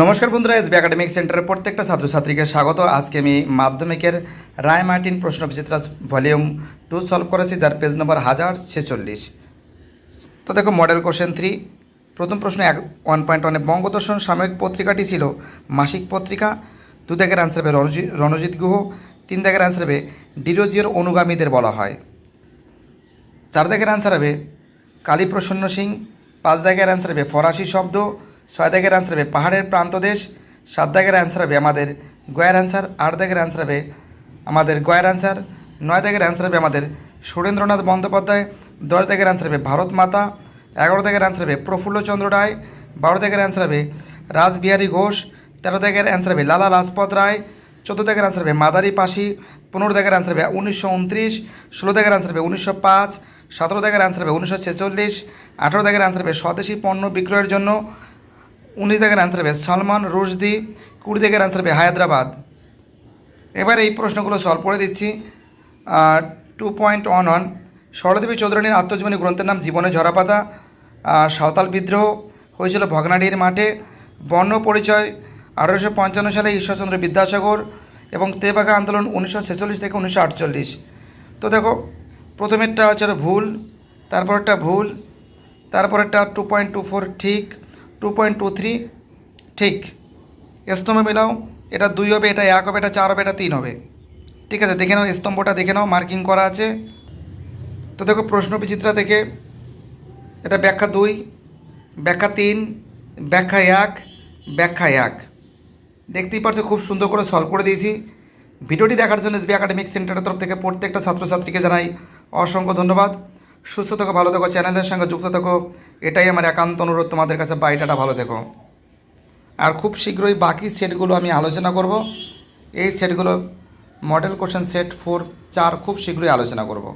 নমস্কার বন্ধুরা SB academic সেন্টারের প্রত্যেকটা ছাত্রছাত্রীকে স্বাগত। আজকে আমি মাধ্যমিকের রায় মার্টিন প্রশ্ন বিচিত্রা ভলিউম টু সলভ করেছি, যার পেজ নম্বর হাজার ছেচল্লিশ। তো দেখো মডেল কোশ্চেন থ্রি প্রথম প্রশ্ন এক ওয়ান পয়েন্ট ওয়ানে বঙ্গদর্শন সাময়িক পত্রিকাটি ছিল মাসিক পত্রিকা, দু দাগের আনসার হবে রণজিৎ গুহ, তিন দাগের আনসার হবে ডিরোজিওর অনুগামীদের বলা হয়। চার দাগের আনসার হবে কালীপ্রসন্ন সিং, পাঁচ দাগের আনসার হবে ফরাসি শব্দ ছয় দাগের আনসার হবে পাহাড়ের প্রান্তদেশ সাত দাগের আনসার হবে আমাদের গয়ের আনসার আট দাগের আনসার হবে আমাদের গয়ের আনসার নয় দাগের অ্যান্সার হবে আমাদের সুরেন্দ্রনাথ বন্দ্যোপাধ্যায় দশ দাগের আনসার হবে ভারত মাতা এগারো দাগের আনসার হবে প্রফুল্লচন্দ্র রায় বারো দাগের আনসার হবে রাসবিহারী ঘোষ তেরো দাগের আনসার হবে লালা লাজপত রায় চোদ্দ দাগের আনসার হবে মাদারি পাশি পনেরো দাগের আনসার হবে উনিশশো উনত্রিশ ষোলো দাগের আনসার হবে উনিশশো পাঁচ সতেরো দাগের আনসার হবে উনিশশো ছেচল্লিশ আঠেরো দাগের আনসার হবে স্বদেশি পণ্য বিক্রয়ের জন্য উনিশ দাগের আনসার হবে সলমান রুশদি, কুড়ি দাগের আনসার হবে হায়দ্রাবাদ। এবার এই প্রশ্নগুলো সলভ করে দিচ্ছি। টু পয়েন্ট ওয়ান ওয়ান সরদেবী চৌধুরানীর আত্মজীবনী গ্রন্থের নাম জীবনে ঝরাপাতা। সাঁওতাল বিদ্রোহ হয়েছিল ভগনাডির মাঠে। বর্ণ পরিচয় আঠারোশো পঞ্চান্ন সালে ঈশ্বরচন্দ্র বিদ্যাসাগর এবং তেবাগা আন্দোলন উনিশশো ছেচল্লিশ থেকে উনিশশো আটচল্লিশ। তো দেখো, প্রথমেরটা হচ্ছে ভুল তারপরটা ভুল, তারপরেরটা টু পয়েন্ট টু ফোর ঠিক টু পয়েন্ট টু থ্রি ঠিক। স্তম্ভ মেলাও, এটা দুই হবে, এটা এক হবে, এটা চার হবে, এটা তিন হবে। ঠিক আছে, দেখে নাও স্তম্ভটা, দেখে নাও মার্কিং করা আছে। তো দেখো প্রশ্ন বিচিত্রা থেকে, এটা ব্যাখ্যা দুই, ব্যাখ্যা তিন, ব্যাখ্যা এক ব্যাখ্যা এক। দেখতেই পারছ, খুব সুন্দর করে সলভ করে দিয়েছি। ভিডিওটি দেখার জন্য এসবি একাডেমিক সেন্টারের তরফ থেকে প্রত্যেকটা ছাত্রছাত্রীকে জানাই অসংখ্য ধন্যবাদ। সুস্থ থেকো, ভালো থেকো, চ্যানেলের সঙ্গে যুক্ত থেকো। এটাই আমার একান্ত অনুরোধ তোমাদের কাছে বাড়িটা ভালো থেকো। আর খুব শীঘ্রই বাকি সেটগুলো আমি আলোচনা করব। এই সেটগুলো মডেল কোশ্চেন সেট ফোর চার খুব শীঘ্রই আলোচনা করব।